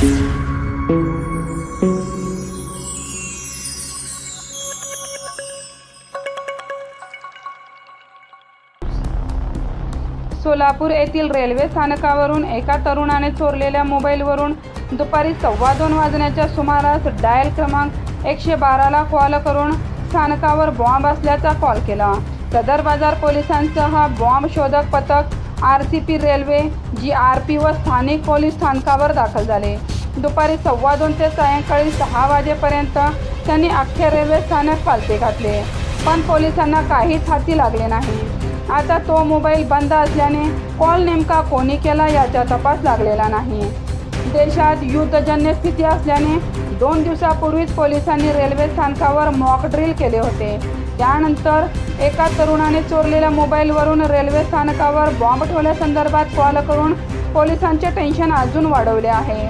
सोलापूर येथील रेल्वे स्थानकावरून एका तरुणाने चोरलेल्या मोबाईलवरून दुपारी सव्वा दोन वाजण्याच्या सुमारास डायल क्रमांक एकशे बाराला कॉल करून स्थानकावर बॉम्ब असल्याचा कॉल केला. सदर बाजार पोलिसांसह बॉम्ब शोधक पथक R C P railway G R P व स्थानिक पोलीस स्थानकावर दाखल झाले. दुपारी सव्वा दोन ते सायंकाळी सहा वाजेपर्यंत त्यांनी अख्खे रेल्वे स्थानक पालते घातले. पण पोलिसांना काहीच हाती लागले नाही. आता तो मोबाईल बंद असल्याने कॉल नेमका कोणी केला याचा तपास लागलेला नाही. देशात युद्धजन्य स्थिती असल्याने दोन दिवसापूर्वीच पोलिसांनी रेल्वे स्थानकावर मॉक ड्रिल केले होते. त्यानंतर एका तरुणाने चोरलेल्या मोबाईलवरून रेल्वे स्थानकावर बॉम्ब ठेवल्यासंदर्भात कॉल करून पोलिसांचे टेन्शन अजून वाढवले आहे.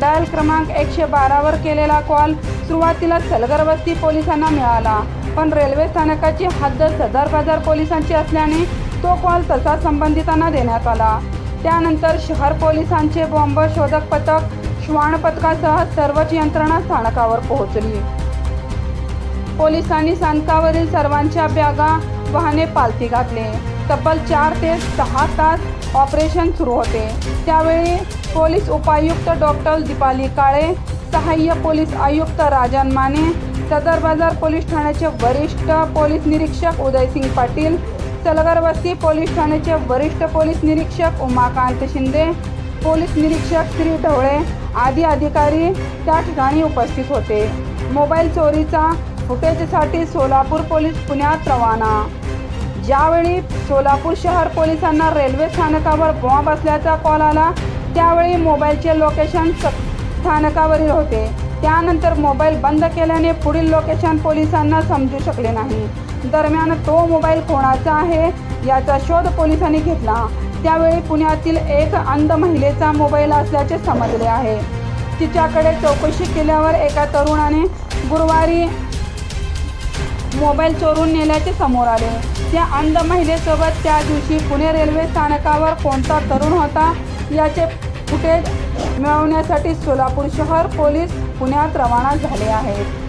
डायल क्रमांक एकशे बारावर केलेला कॉल सुरुवातीला सलगरवस्ती पोलिसांना मिळाला पण रेल्वे स्थानकाची हद्द सदर बाजार पोलिसांची असल्याने तो कॉल तसा संबंधितांना देण्यात आला. त्यानंतर शहर पोलिसांचे बॉम्ब शोधक पथक श्वान पथकासह सर्वच यंत्रणा स्थानकावर पोहोचली. पोलिसांनी स्थानकावरील सर्वांच्या बॅगा वाहने पालथी घातले. तब्बल चार ते सहा तास ऑपरेशन सुरू होते. त्यावेळी पोलीस उपायुक्त डॉक्टर दीपाली काळे सहाय्य पोलीस आयुक्त राजन माने सदर बाजार पोलीस ठाण्याचे वरिष्ठ पोलीस निरीक्षक उदयसिंग पाटील सलगरवस्ती पोलीस ठाण्याचे वरिष्ठ पोलीस निरीक्षक उमाकांत शिंदे पोलीस निरीक्षक श्री ढवळे आदी अधिकारी त्या ठिकाणी उपस्थित होते. मोबाईल चोरीचा फुटेजसाठी सोलापूर पोलीस पुण्यात रवाना. ज्यावेळी सोलापूर शहर पोलिसांना रेल्वे स्थानकावर बॉम्ब असल्याचा कॉल आला त्यावेळी मोबाईलचे लोकेशन स्थानकावरील होते. त्यानंतर मोबाईल बंद केल्याने पुढील लोकेशन पोलिसांना समजू शकले नाही. दरम्यान तो मोबाईल कोणाचा आहे याचा शोध पोलिसांनी घेतला. त्यावेळी पुण्यातील एक अंध महिलेचा मोबाईल असल्याचे समजले आहे. तिच्याकडे चौकशी केल्यावर एका तरुणाने गुरुवारी मोबाईल चोरून नेल्याचे समोर आले. त्या अंध महिलेसोबत त्या दिवशी पुणे रेल्वे स्थानकावर कोणता तरुण होता याचे फुटेज मिळवण्यासाठी सोलापूर शहर पोलीस पुण्यात रवाना झाले आहेत.